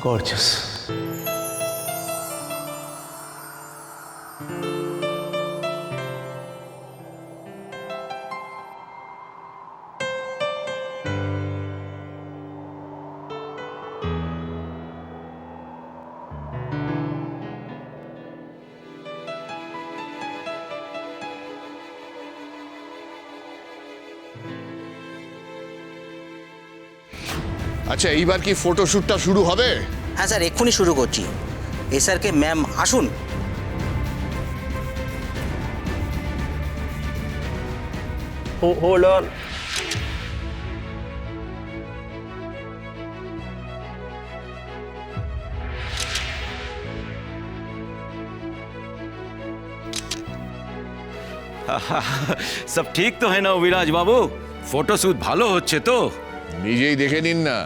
Gorgeous. আচ্ছা এইবার কি ফটোশ্যুটটা শুরু হবে? হ্যাঁ স্যার এক্ষুনি শুরু করছি। এসআরকে ম্যাম আসুন. সব ঠিক তো হয় না অভিরাজ বাবু? ফটোশ্যুট ভালো হচ্ছে তো? নিজেই দেখে নিন না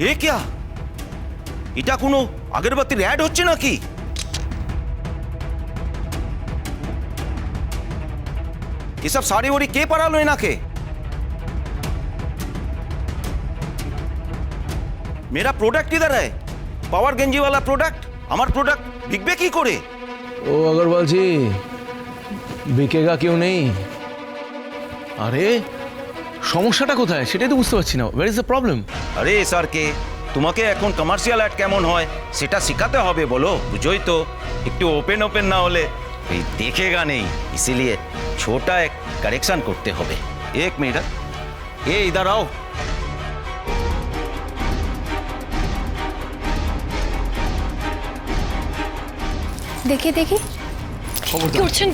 এ ক্যা এটা কোনো আগরবাতির অ্যাড হচ্ছে নাকি এসব শাড়ি ওড়ি কে পারালো এনাকে মেরা প্রোডাক্ট ইধার है পাওয়ার গেঞ্জি वाला প্রোডাক্ট আমার প্রোডাক্ট বিকবে কি করে ও अग्रवाल जी বিকেগা কেউ নেই আরে সমস্যাটা কোথায়? সেটাই তো বুঝতে পারছি না। ওয়ার ইজ দ্য প্রবলেম আরে স্যার কে তোমাকে এখন কমার্শিয়াল অ্যাড কেমন হয়? সেটা শেখাতে হবে বলো বুঝোই তো। একটু ওপেন ওপেন না হলে এই দেখেগা নেই। ইসিলিয়ে ছোটা এক কারেকশন করতে হবে। এক মিনিট এ ইধার আও দেখি দেখি। কি করছেন?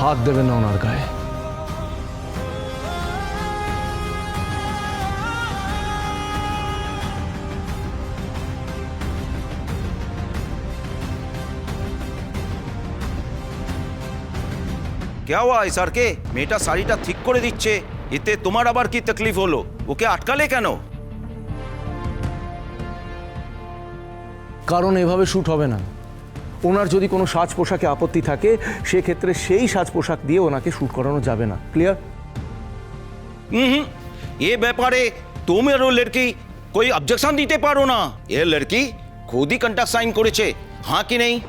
হাত দেবেন না ওনার গায়ে। কে হওয়া স্যার কে মেয়েটা শাড়িটা ঠিক করে দিচ্ছে এতে তোমার আবার কি তকলিফ হলো ওকে আটকালে কেন কারণ এভাবে শ্যুট হবে না। ওনার যদি কোনো সাজ পোশাকে আপত্তি থাকে, সেক্ষেত্রে সেই সাজ পোশাক দিয়ে ওনাকে শ্যুট করানো যাবে না। ক্লিয়ার? হুম এ ব্যাপারে তোমার ও লড়কি কই অবজেকশন দিতে পারো না। এ লড়কি খুদই কন্ট্রাক্ট সাইন করেছে। হ্যাঁ কি নেই?